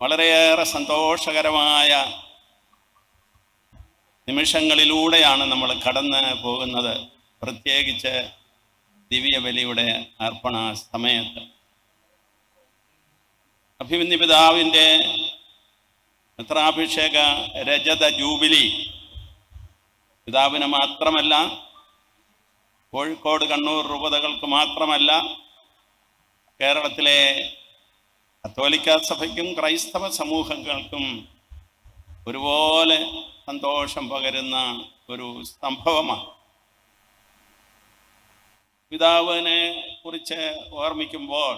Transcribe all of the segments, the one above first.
വളരെയേറെ സന്തോഷകരമായ നിമിഷങ്ങളിലൂടെയാണ് നമ്മൾ കടന്ന് പോകുന്നത്. പ്രത്യേകിച്ച് ദിവ്യബലിയുടെ അർപ്പണ സമയത്ത്. അഭിമന്യ പിതാവിന്റെ മിത്രാഭിഷേക രജത ജൂബിലി പിതാവിന് മാത്രമല്ല കോഴിക്കോട് കണ്ണൂർ രൂപതകൾക്ക് മാത്രമല്ല കേരളത്തിലെ കത്തോലിക്ക സഭയ്ക്കും ക്രൈസ്തവ സമൂഹങ്ങൾക്കും ഒരുപോലെ സന്തോഷം പകരുന്ന ഒരു സംഭവമാണ്. പിതാവിനെ കുറിച്ച് ഓർമ്മിക്കുമ്പോൾ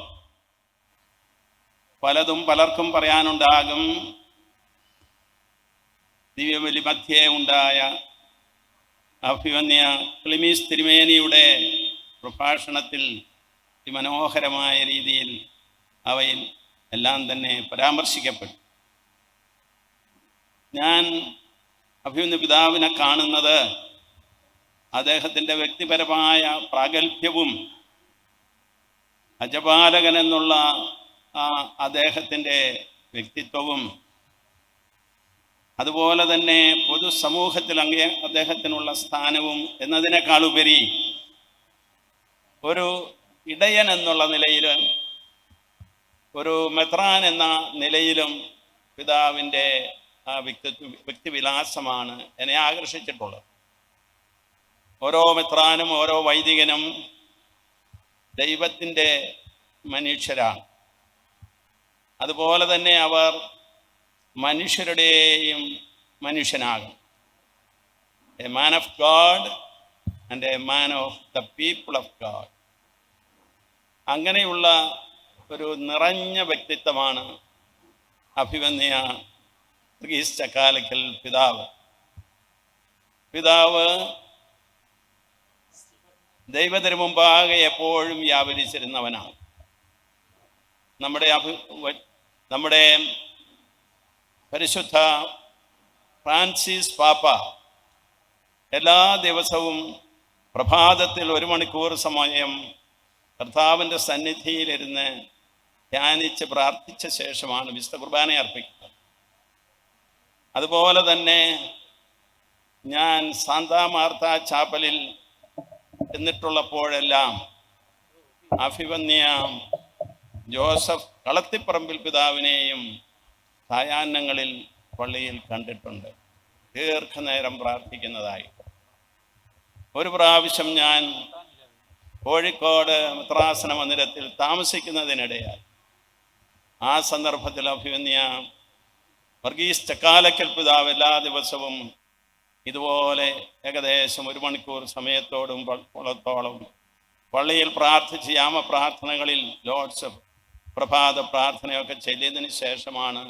പലതും പലർക്കും പറയാനുണ്ടാകും. ദിവ്യബലി മധ്യേ ഉണ്ടായ അഭിമന്യ ക്ലിമീസ് തിരുമേനിയുടെ പ്രഭാഷണത്തിൽ മനോഹരമായ രീതിയിൽ അവയിൽ എല്ലാം തന്നെ പരാമർശിക്കപ്പെട്ടു. ഞാൻ അഭിമന്യ പിതാവിനെ കാണുന്നത് അദ്ദേഹത്തിന്റെ വ്യക്തിപരമായ പ്രാഗൽഭ്യവും അജപാലകൻ എന്നുള്ള ആ അദ്ദേഹത്തിന്റെ വ്യക്തിത്വവും അതുപോലെ തന്നെ പൊതുസമൂഹത്തിൽ അങ്ങേ അദ്ദേഹത്തിനുള്ള സ്ഥാനവും എന്നതിനേക്കാളുപരി ഒരു ഇടയൻ എന്നുള്ള നിലയിൽ ഒരു മെത്രാൻ എന്ന നിലയിലും പിതാവിന്റെ വ്യക്തിത്വ വ്യക്തിവിലാസമാണ് എന്നെ ആകർഷിച്ചിട്ടുള്ളത്. ഓരോ മെത്രാനും ഓരോ വൈദികനും ദൈവത്തിന്റെ മനുഷ്യരാണ്. അതുപോലെ തന്നെ അവർ മനുഷ്യരുടെയും മനുഷ്യനാകും. A man of God and a man of the people of God അങ്ങനെയുള്ള ഒരു നിറഞ്ഞ വ്യക്തിത്വമാണ് അഭിമന്യ വർഗീസ് ചക്കാലക്കൽ പിതാവ്. പിതാവ് ദൈവത്തിന് മുമ്പാകെ എപ്പോഴും വ്യാപരിച്ചിരുന്നവനാണ്. നമ്മുടെ അഭി നമ്മുടെ പരിശുദ്ധ ഫ്രാൻസിസ് പാപ്പ എല്ലാ ദിവസവും പ്രഭാതത്തിൽ ഒരു മണിക്കൂർ സമയം കർത്താവിന്റെ സന്നിധിയിലിരുന്ന് ധ്യാനിച്ച് പ്രാർത്ഥിച്ച ശേഷമാണ് വിശുദ്ധ കുർബാന അർപ്പിക്കുന്നത് അതുപോലെ തന്നെ ഞാൻ സാന്താ മാർത്ത ചാപ്പലിൽ എന്നിട്ടുള്ളപ്പോഴെല്ലാം അഭിവന്യ ജോസഫ് കളത്തിപ്പറമ്പിൽ പിതാവിനെയും സായാഹ്നങ്ങളിൽ പള്ളിയിൽ കണ്ടിട്ടുണ്ട്. ദീർഘനേരം പ്രാർത്ഥിക്കുന്നതായി. ഒരു പ്രാവശ്യം ഞാൻ കോഴിക്കോട് മിത്രാസന മന്ദിരത്തിൽ താമസിക്കുന്നതിനിടയായി ആ സന്ദർഭത്തിൽ അഭിമന്യ വർഗീസ് ചക്കാലക്കൽ പിതാവ് എല്ലാ ദിവസവും ഇതുപോലെ ഏകദേശം ഒരു മണിക്കൂർ സമയത്തോടും കുളത്തോളം പള്ളിയിൽ പ്രാർത്ഥിച്ച് യാമ പ്രാർത്ഥനകളിൽ ലോഡ്സ് പ്രഭാത പ്രാർത്ഥനയൊക്കെ ചെല്ലിയതിന് ശേഷമാണ്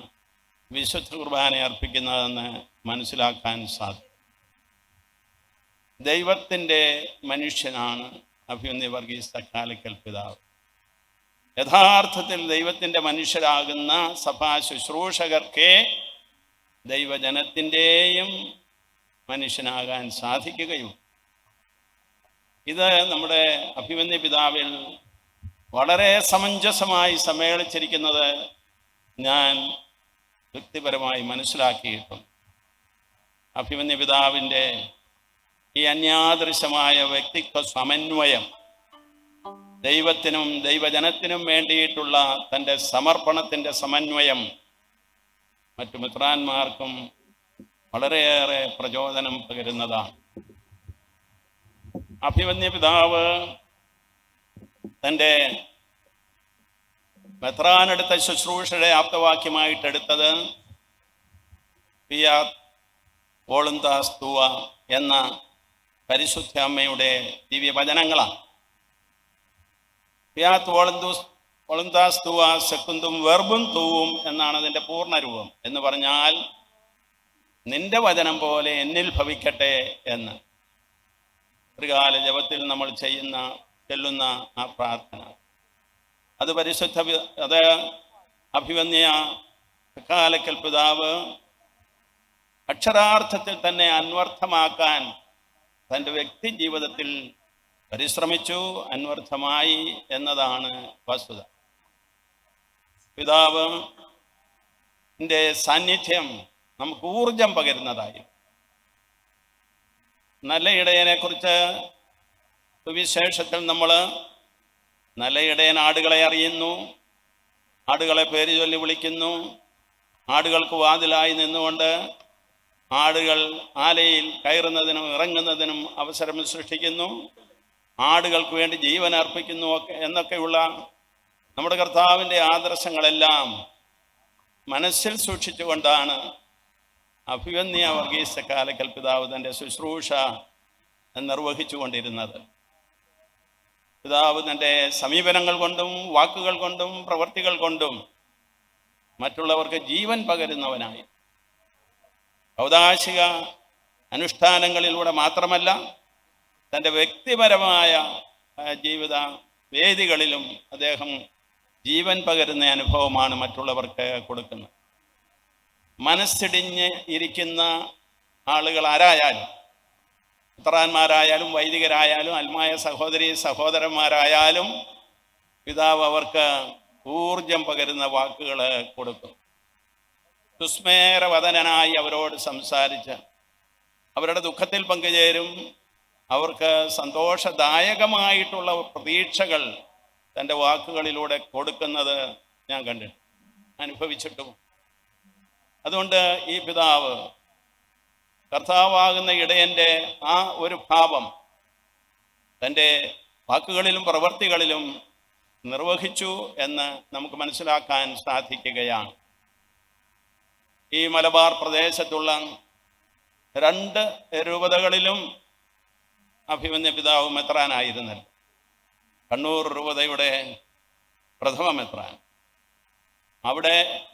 വിശുദ്ധ കുർബാന അർപ്പിക്കുന്നതെന്ന് മനസ്സിലാക്കാൻ സാധിക്കും. ദൈവത്തിന്റെ മനുഷ്യനാണ് അഭിമന്യ വർഗീസ് തക്കാലിക്കൽ പിതാവ്. യഥാർത്ഥത്തിൽ ദൈവത്തിന്റെ മനുഷ്യരാകുന്ന സഭാ ശുശ്രൂഷകർക്ക് ദൈവജനത്തിന്റെയും മനുഷ്യനാകാൻ സാധിക്കുകയും ഇത് നമ്മുടെ അഭിമന്യ പിതാവിൽ വളരെ സമഞ്ജസമായി സമ്മേളിച്ചിരിക്കുന്നത് ഞാൻ വ്യക്തിപരമായി മനസ്സിലാക്കിയിട്ടുണ്ട്. അഭിമന്യ പിതാവിന്റെ ഈ അന്യാദൃശമായ വ്യക്തിത്വ സമന്വയം ദൈവത്തിനും ദൈവജനത്തിനും വേണ്ടിയിട്ടുള്ള തന്റെ സമർപ്പണത്തിന്റെ സമന്വയം മറ്റു മിത്രാന്മാർക്കും വളരെയേറെ പ്രചോദനം പകരുന്നതാണ്. അഭിമന്യ പിതാവ് തന്റെ മെത്രാനെടുത്ത ശുശ്രൂഷയുടെ ആപ്തവാക്യമായിട്ടെടുത്തത് പിയാ ഓളുന്താസ്തുവ എന്ന പരിശുദ്ധ അമ്മയുടെ ദിവ്യവചനങ്ങളാണ്. പിയാത്ത് ഓളന്തൂസ് ഒളന്താസ്തുവ സെക്കുന്തും വെർബും തൂവും എന്നാണ് അതിന്റെ പൂർണരൂപം എന്ന് പറഞ്ഞാൽ നിന്റെ വചനം പോലെ എന്നിൽ ഭവിക്കട്ടെ എന്ന്. ത്രികാല ജപത്തിൽ നമ്മൾ ചെയ്യുന്ന ചെല്ലുന്ന ആ പ്രാർത്ഥന. അത് പരിശുദ്ധ അത് അഭിവന്യ കാലക്കൽ പിതാവ് അക്ഷരാർത്ഥത്തിൽ തന്നെ അന്വർത്ഥമാക്കാൻ തന്റെ വ്യക്തി ജീവിതത്തിൽ പരിശ്രമിച്ചു അന്വർത്ഥമായി എന്നതാണ് വസ്തുത. പിതാവ് സാന്നിധ്യം നമുക്ക് ഊർജം പകരുന്നതായി. നല്ല ഇടയനെ കുറിച്ച് സുവിശേഷത്തിൽ നമ്മൾ നല്ല ഇടയൻ ആടുകളെ അറിയുന്നു ആടുകളെ പേര് ചൊല്ലി വിളിക്കുന്നു ആടുകൾക്ക് വാതിലായി നിന്നുകൊണ്ട് ആടുകൾ ആലയിൽ കയറുന്നതിനും ഇറങ്ങുന്നതിനും അവസരം സൃഷ്ടിക്കുന്നു. ആടുകൾക്ക് വേണ്ടി ജീവൻ അർപ്പിക്കുന്നു ഒക്കെ എന്നൊക്കെയുള്ള നമ്മുടെ കർത്താവിന്റെ ആദർശങ്ങളെല്ലാം മനസ്സിൽ സൂക്ഷിച്ചുകൊണ്ടാണ് അഭിവന്യ വർഗീസ കാലക്കൽ പിതാവ് തന്റെ ശുശ്രൂഷ നിർവഹിച്ചു കൊണ്ടിരുന്നത് പിതാവ് തന്റെ സമീപനങ്ങൾ കൊണ്ടും വാക്കുകൾ കൊണ്ടും പ്രവർത്തികൾ കൊണ്ടും മറ്റുള്ളവർക്ക് ജീവൻ പകരുന്നവനായി. ഔദാശിക അനുഷ്ഠാനങ്ങളിലൂടെ മാത്രമല്ല തന്റെ വ്യക്തിപരമായ ജീവിത വേദികളിലും അദ്ദേഹം ജീവൻ പകരുന്ന അനുഭവമാണ് മറ്റുള്ളവർക്ക് കൊടുക്കുന്നത്. മനസ്സിടിഞ്ഞ് ഇരിക്കുന്ന ആളുകൾ ആരായാലും പുത്രാന്മാരായാലും വൈദികരായാലും അൽമായ സഹോദരി സഹോദരന്മാരായാലും പിതാവ് അവർക്ക് ഊർജം പകരുന്ന വാക്കുകൾ കൊടുക്കും. സുസ്മേരവദനായി അവരോട് സംസാരിച്ച് അവരുടെ ദുഃഖത്തിൽ പങ്കുചേരും അവർക്ക് സന്തോഷദായകമായിട്ടുള്ള പ്രതീക്ഷകൾ തന്റെ വാക്കുകളിലൂടെ കൊടുക്കുന്നത് ഞാൻ കണ്ടു അനുഭവിച്ചിട്ടും. അതുകൊണ്ട് ഈ പിതാവ് കർത്താവാകുന്ന ഇടയന്റെ ആ ഒരു ഭാവം തന്റെ വാക്കുകളിലും പ്രവൃത്തികളിലും നിർവഹിച്ചു എന്ന് നമുക്ക് മനസ്സിലാക്കാൻ സാധിക്കുകയാണ്. ഈ മലബാർ പ്രദേശത്തുള്ള രണ്ട് രൂപതകളിലും അഭിമന്യ പിതാവ് മെത്രാനായിരുന്നല്ലോ. കണ്ണൂർ രൂപതയുടെ പ്രഥമ മെത്രാൻ. അവിടെ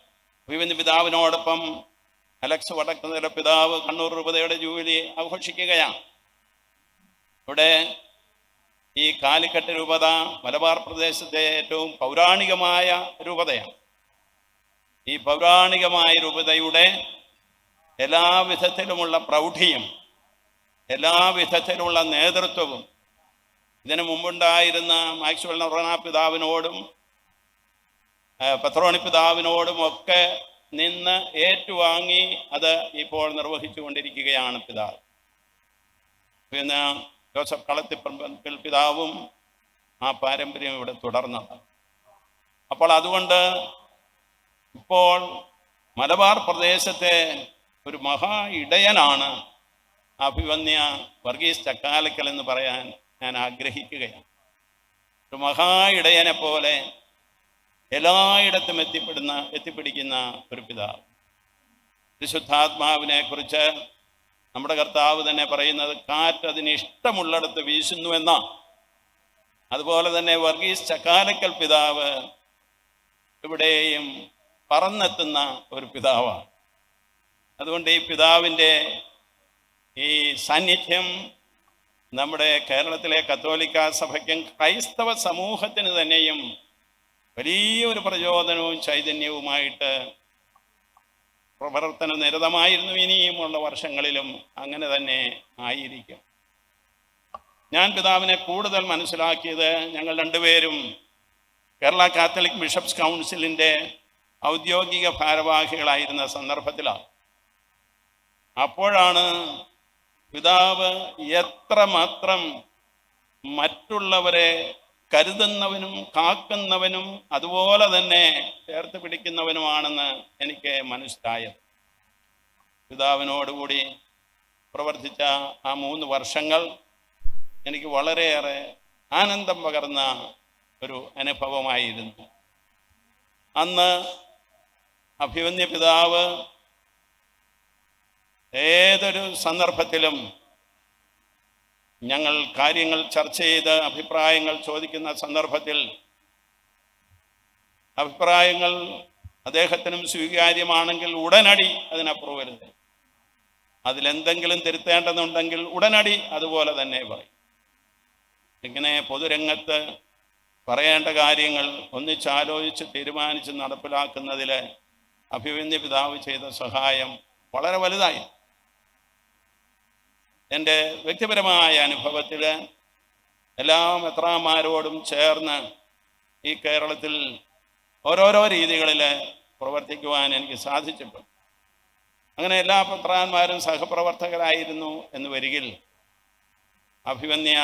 അഭിമന്യ പിതാവിനോടൊപ്പം അലക്സ് വടക്കുന്നതിന്റെ പിതാവ് കണ്ണൂർ രൂപതയുടെ ജൂബിലി ആഘോഷിക്കുകയാണ്. ഇവിടെ ഈ കാലിക്കട്ട് രൂപത മലബാർ പ്രദേശത്തെ ഏറ്റവും പൗരാണികമായ രൂപതയാണ്. ഈ പൗരാണികമായ രൂപതയുടെ എല്ലാ വിധത്തിലുമുള്ള പ്രൗഢിയും എല്ലാ വിധത്തിലുള്ള നേതൃത്വവും. ഇതിനു മുമ്പുണ്ടായിരുന്ന മാക്സ്വൽ നൊറോണ പിതാവിനോടും പത്രോണി പിതാവിനോടും ഒക്കെ നിന്ന് ഏറ്റുവാങ്ങി അത് ഇപ്പോൾ നിർവഹിച്ചു കൊണ്ടിരിക്കുകയാണ് പിതാവ്. പിന്നെ ജോസഫ് കളത്തിപ്പറമ്പിൽ പിതാവും ആ പാരമ്പര്യം ഇവിടെ തുടർന്നത്. അപ്പോൾ അതുകൊണ്ട് ഇപ്പോൾ മലബാർ പ്രദേശത്തെ ഒരു മഹാ ഇടയനാണ് അഭിവന്യ വർഗീസ് ചക്കാലക്കൽ എന്ന് പറയാൻ ഞാൻ ആഗ്രഹിക്കുകയാണ്. ഒരു മഹാ ഇടയനെ പോലെ എല്ലായിടത്തും എത്തിപ്പെടുന്ന എത്തിപ്പിടിക്കുന്ന ഒരു പിതാവ്. വിശുദ്ധാത്മാവിനെ കുറിച്ച് നമ്മുടെ കർത്താവ് തന്നെ പറയുന്നത് കാറ്റ് അതിന് ഇഷ്ടമുള്ളിടത്ത് വീശുന്നു എന്ന അതുപോലെ തന്നെ വർഗീസ് ചക്കാലക്കൽ പിതാവ് ഇവിടെയും പറന്നെത്തുന്ന ഒരു പിതാവാണ്. അതുകൊണ്ട് ഈ പിതാവിന്റെ ഈ സാന്നിധ്യം നമ്മുടെ കേരളത്തിലെ കത്തോലിക്ക സഭയ്ക്കും ക്രൈസ്തവ സമൂഹത്തിന് തന്നെയും വലിയൊരു പ്രചോദനവും ചൈതന്യവുമായിട്ട് പ്രവർത്തന നിരതമായിരുന്നു ഇനിയുമുള്ള വർഷങ്ങളിലും അങ്ങനെ തന്നെ ആയിരിക്കും. ഞാൻ പിതാവിനെ കൂടുതൽ മനസ്സിലാക്കിയത് ഞങ്ങൾ രണ്ടുപേരും കേരള കാത്തലിക് ബിഷപ്സ് കൗൺസിലിന്റെ ഔദ്യോഗിക ഭാരവാഹികളായിരുന്ന സന്ദർഭത്തിലാണ്. അപ്പോഴാണ് പിതാവ് എത്രമാത്രം മറ്റുള്ളവരെ കരുതുന്നവനും കാക്കുന്നവനും അതുപോലെ തന്നെ ചേർത്ത് പിടിക്കുന്നവനുമാണെന്ന് എനിക്ക് മനസ്സിലായത്. പിതാവിനോടുകൂടി പ്രവർത്തിച്ച ആ മൂന്ന് വർഷങ്ങൾ എനിക്ക് വളരെയേറെ ആനന്ദം പകർന്ന ഒരു അനുഭവമായിരുന്നു. അന്ന് അഭിമന്യ പിതാവ് ഏതൊരു സന്ദർഭത്തിലും ഞങ്ങൾ കാര്യങ്ങൾ ചർച്ച ചെയ്ത് അഭിപ്രായങ്ങൾ ചോദിക്കുന്ന സന്ദർഭത്തിൽ അഭിപ്രായങ്ങൾ അദ്ദേഹത്തിനും സ്വീകാര്യമാണെങ്കിൽ ഉടനടി അതിനപ്പുറം അപ്രൂവൽ തരും അതിലെന്തെങ്കിലും തിരുത്തേണ്ടതുണ്ടെങ്കിൽ ഉടനടി അതുപോലെ തന്നെ പറയും. ഇങ്ങനെ പൊതുരംഗത്ത് പറയേണ്ട കാര്യങ്ങൾ ഒന്നിച്ചാലോചിച്ച് തീരുമാനിച്ച് നടപ്പിലാക്കുന്നതിൽ അഭിവന്യ പിതാവ് ചെയ്ത സഹായം വളരെ വലുതായി എന്റെ വ്യക്തിപരമായ അനുഭവത്തിൽ എല്ലാ മെത്രാന്മാരോടും ചേർന്ന് ഈ കേരളത്തിൽ ഓരോരോ രീതികളിൽ പ്രവർത്തിക്കുവാൻ എനിക്ക് സാധിച്ചിട്ടുണ്ട്. അങ്ങനെ എല്ലാ പത്രാന്മാരും സഹപ്രവർത്തകരായിരുന്നു എന്ന് വരികിൽ അഭിമന്യ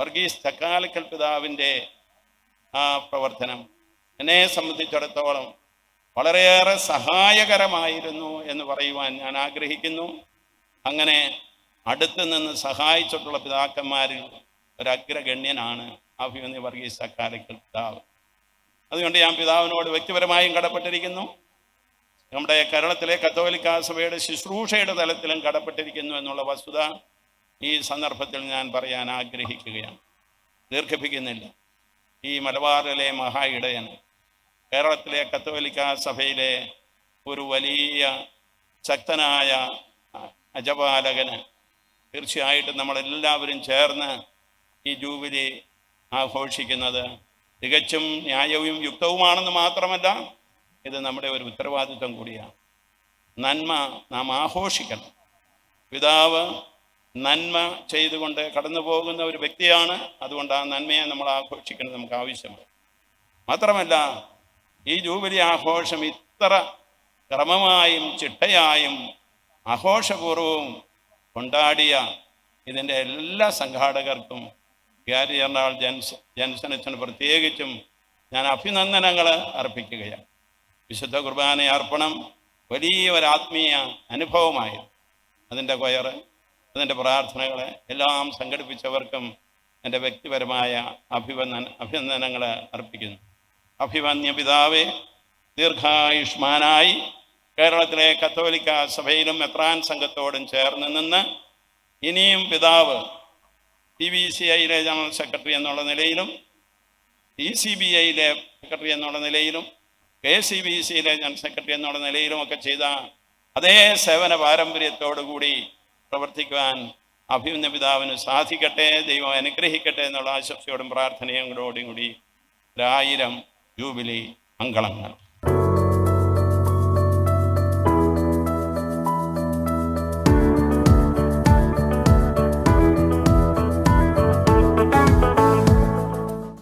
വർഗീസ് തക്കാലിക്കൽ പിതാവിന്റെ ആ പ്രവർത്തനം എന്നെ സംബന്ധിച്ചിടത്തോളം വളരെയേറെ സഹായകരമായിരുന്നു എന്ന് പറയുവാൻ ഞാൻ ആഗ്രഹിക്കുന്നു. അങ്ങനെ അടുത്ത് നിന്ന് സഹായിച്ചിട്ടുള്ള പിതാക്കന്മാരിൽ ഒരു അഗ്രഗണ്യനാണ് അഭിമന്യ വർഗീസ് തക്കാലിക്കൽ പിതാവ് അതുകൊണ്ട് ഞാൻ പിതാവിനോട് വ്യക്തിപരമായും കടപ്പെട്ടിരിക്കുന്നു. നമ്മുടെ കേരളത്തിലെ കത്തോലിക്കാ സഭയുടെ ശുശ്രൂഷയുടെ തലത്തിലും കടപ്പെട്ടിരിക്കുന്നു എന്നുള്ള വസ്തുത ഈ സന്ദർഭത്തിൽ ഞാൻ പറയാൻ ആഗ്രഹിക്കുകയാണ്. ദീർഘിപ്പിക്കുന്നില്ല. ഈ മലബാറിലെ മഹാ ഇടയന് കേരളത്തിലെ കത്തോലിക്കാ സഭയിലെ ഒരു വലിയ ശക്തനായ അജപാലകന് തീർച്ചയായിട്ടും നമ്മളെല്ലാവരും ചേർന്ന് ഈ ജൂബിലി ആഘോഷിക്കുന്നത് തികച്ചും ന്യായവും യുക്തവുമാണെന്ന് മാത്രമല്ല ഇത് നമ്മുടെ ഒരു ഉത്തരവാദിത്വം കൂടിയാണ്. നന്മ നാം ആഘോഷിക്കണം. പിതാവ് നന്മ ചെയ്തുകൊണ്ട് കടന്നു പോകുന്ന ഒരു വ്യക്തിയാണ്. അതുകൊണ്ട് ആ നന്മയെ നമ്മൾ ആഘോഷിക്കുന്നത് നമുക്ക് ആവശ്യമാണ്. മാത്രമല്ല ഈ ജൂബിലി ആഘോഷം ഇത്ര ക്രമമായും ചിട്ടയായും ആഘോഷപൂർവവും കൊണ്ടാടിയ ഇതിന്റെ എല്ലാ സംഘാടകർക്കും ഗ്യാരി എറണാകുളം ജൻസ് ജൻസനച്ചന് പ്രത്യേകിച്ചും ഞാൻ അഭിനന്ദനങ്ങൾ അർപ്പിക്കുകയാണ്. വിശുദ്ധ കുർബാന അർപ്പണം വലിയ ഒരു ആത്മീയ അനുഭവമായി അതിന്റെ കൊയർ അതിന്റെ പ്രാർത്ഥനകൾ എല്ലാം സംഘടിപ്പിച്ചവർക്കും എന്റെ വ്യക്തിപരമായ അഭിവന്ദന അഭിനന്ദനങ്ങൾ അർപ്പിക്കുന്നു. അഭിവന്യ പിതാവേ ദീർഘായുഷ്മാനായി കേരളത്തിലെ കത്തോലിക്ക സഭയിലും എത്രാൻ സംഘത്തോടും ചേർന്ന് നിന്ന് ഇനിയും പിതാവ് ടി വി സി ഐയിലെ ജനറൽ സെക്രട്ടറി എന്നുള്ള നിലയിലും ഇ സി ബി ഐയിലെ സെക്രട്ടറി എന്നുള്ള നിലയിലും കെ സി ബി സിയിലെ ജനറൽ സെക്രട്ടറി എന്നുള്ള നിലയിലും ഒക്കെ ചെയ്ത അതേ സേവന പാരമ്പര്യത്തോടു കൂടി പ്രവർത്തിക്കുവാൻ അഭിമന്യ പിതാവിന് സാധിക്കട്ടെ ദൈവം അനുഗ്രഹിക്കട്ടെ എന്നുള്ള ആശംസയോടും പ്രാർത്ഥനയോടും കൂടി ഒരായിരം ജൂബിലി മംഗളങ്ങൾ.